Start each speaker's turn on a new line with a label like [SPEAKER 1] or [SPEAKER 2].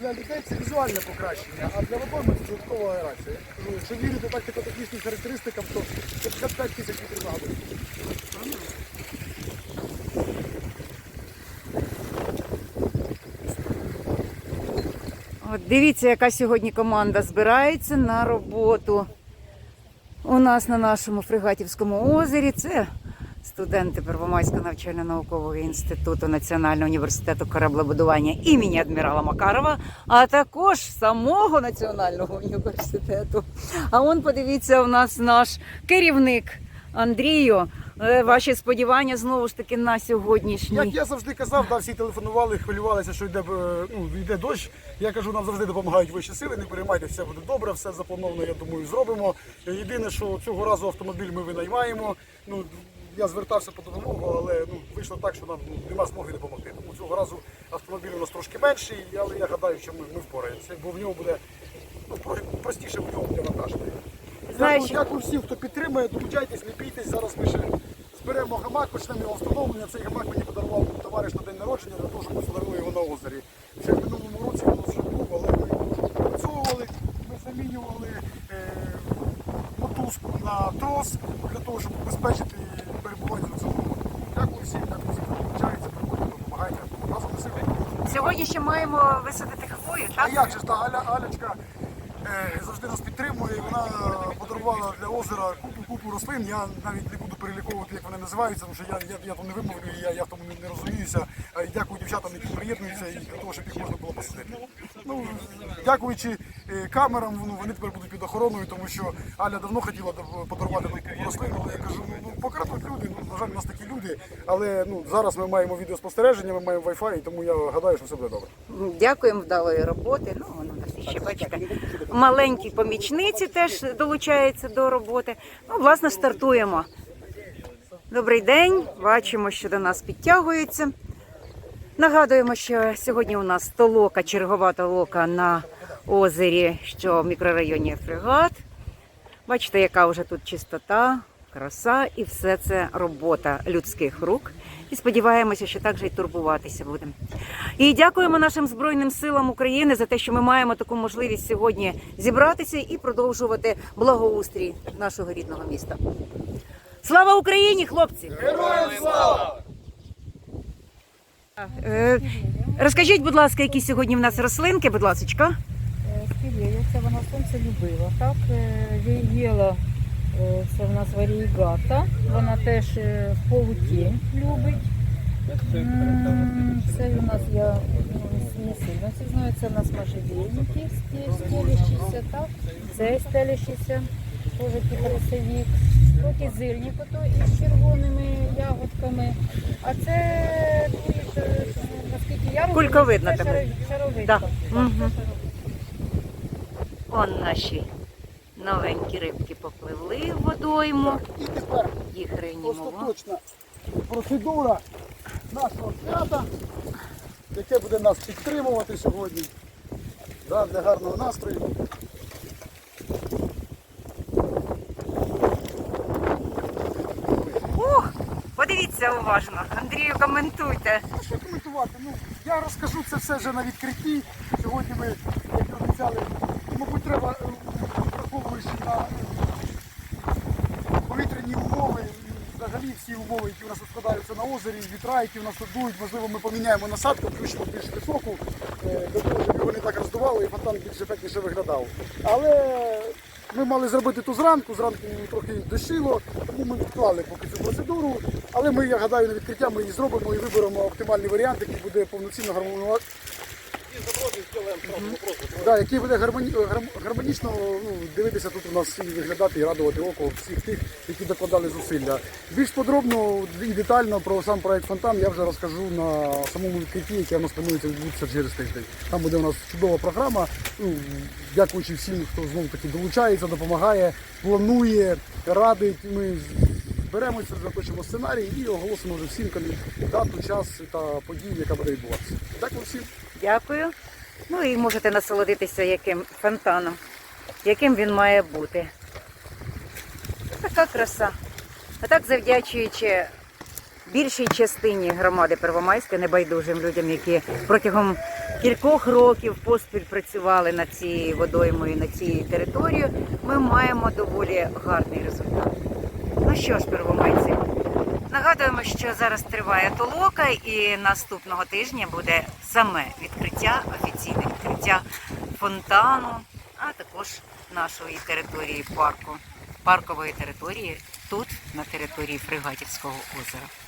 [SPEAKER 1] для людей це візуальне покращення, а для водойми це додаткова аерація. Якщо вірити так технічним характеристикам, то 55 тисяч літрів на годину.
[SPEAKER 2] От дивіться, яка сьогодні команда збирається на роботу. У нас на нашому Фригатівському озері це студенти Первомайського навчально-наукового інституту Національного університету кораблебудування імені адмірала Макарова, а також самого Національного університету. А он, подивіться, у нас наш керівник Андрію. Е, Ваші сподівання знову ж таки на сьогоднішній.
[SPEAKER 1] Як я завжди казав, да, всі телефонували, хвилювалися, що йде, е, ну, йде дощ. Я кажу, нам завжди допомагають вищі сили, не переймайте, все буде добре, все заплановано, я думаю, зробимо. Єдине, що цього разу автомобіль ми винаймаємо. Ну, я звертався по допомогу, але ну, вийшло так, що нам ну, нема змоги допомогти. Тому цього разу автомобіль у нас трошки менший, але я гадаю, що ми, ми впораємося, бо в нього буде ну, простіше в нього буде вантажити. Дякую, дякую всім, хто підтримує, долучайтесь, не бійтесь. Зараз ми ще зберемо гамак, почнемо його встановлення. Цей гамак мені подарував товариш на день народження для того, щоб ми встановили його на озері. Ще в минулому році нас вже був, але ми його працьовували, ми замінювали е, мотузку на трос для того, щоб убезпечити перебування на мотузку. Дякую всім, дякую всім, хто долучається, приходять, допомагайте. Ми сили.
[SPEAKER 2] Сьогодні ще маємо висадити хвою,
[SPEAKER 1] А як же ж та Аля, Алячка е, завжди нас підтримує. Вона подарувала для озера купу купу рослин. Я навіть не буду переліковувати, як вони називаються, тому що я, я, я там не вимовлю, я, я в тому не, не розуміюся. А дякую дівчатам, які приєднуються і для того, щоб їх можна було посадити. Ну, дякуючи е, камерам, ну, вони тепер будуть під охороною, тому що Аля давно хотіла подарувати таку рослину, але я кажу, ну, ну покрадуть люди, ну, на жаль, у нас такі люди, але ну, зараз ми маємо відеоспостереження, ми маємо Wi-Fi, тому я гадаю, що все буде добре.
[SPEAKER 2] Дякуємо вдалої роботи. Ну, воно нас ще бачите. Маленькі помічниці теж долучаються до роботи. Ну, власне, стартуємо. Добрий день. Бачимо, що до нас підтягуються. Нагадуємо, що сьогодні у нас толока, чергова толока на озері, що в мікрорайоні Фрегат. Бачите, яка вже тут чистота, краса, і все це робота людських рук. І сподіваємося, що так же й турбуватися будемо. І дякуємо нашим Збройним силам України за те, що ми маємо таку можливість сьогодні зібратися і продовжувати благоустрій нашого рідного міста. Слава Україні, хлопці!
[SPEAKER 1] Героям слава!
[SPEAKER 2] Е, розкажіть, будь ласка, які сьогодні в нас рослинки, будь ласка.
[SPEAKER 3] Це вона сонце любила. Так, е, вієла, е, це в нас варігата. Вона теж е, в полутінь любить. Це у нас я не сильно це знаю. Це у нас можжевельники стелящіся, так. Це стелящіся, теж кіпресовік. Тут і зильник ото із червоними ягодками. А це тут, наскільки я розумію, шаровидка.
[SPEAKER 2] Да.
[SPEAKER 3] Так,
[SPEAKER 2] Мгм.
[SPEAKER 3] це шаровидка.
[SPEAKER 2] Он наші новенькі рибки попливли в водойму.
[SPEAKER 1] І тепер
[SPEAKER 2] Їх
[SPEAKER 1] остаточна процедура нашого свята, яке буде нас підтримувати сьогодні. Да, для гарного настрою.
[SPEAKER 2] Ух, подивіться уважно. Андрію, коментуйте.
[SPEAKER 1] Ну, що коментувати? Ну, я розкажу це все вже на відкритті. Сьогодні ми, як і обіцяли, мабуть, треба, е, враховуючи на повітряні умови, взагалі всі умови, які у нас складаються на озері, вітра, які у нас тут дують, можливо, ми поміняємо насадку, включимо більш високу, е, для того, щоб його не так роздувало і фонтан більш ефектніше виглядав. Але ми мали зробити ту зранку, зранку трохи дощило, тому ми відклали поки цю процедуру. Але ми, я гадаю, на відкриття ми її зробимо і виберемо оптимальний варіант, який буде повноцінно гармонувати. Да, який буде гармоні... гарм- гармонічно ну, дивитися тут у нас і виглядати і радувати око всіх тих, які докладали зусилля. Більш подробно і детально про сам проект Фонтан я вже розкажу на самому відкритті, яке у нас планується відбутися через тиждень. Там буде у нас чудова програма. Ну, дякуючи всім, хто знову таки долучається, допомагає, планує, радить. Ми беремося, заточимо сценарій і оголосимо вже всім дату, час та подію, яка буде відбуватися. Дякую всім.
[SPEAKER 2] Дякую. Ну і можете насолодитися яким фонтаном, яким він має бути. Така краса. А так завдячуючи більшій частині громади Первомайська, небайдужим людям, які протягом кількох років поспіль працювали над цією водоймою, над цією територією, ми маємо доволі гарний результат. Ну що ж, первомайці, нагадуємо, що зараз триває толока, і наступного тижня буде саме відкриття, офіційне відкриття фонтану, а також нашої території парку, паркової території тут, на території Фригатівського озера.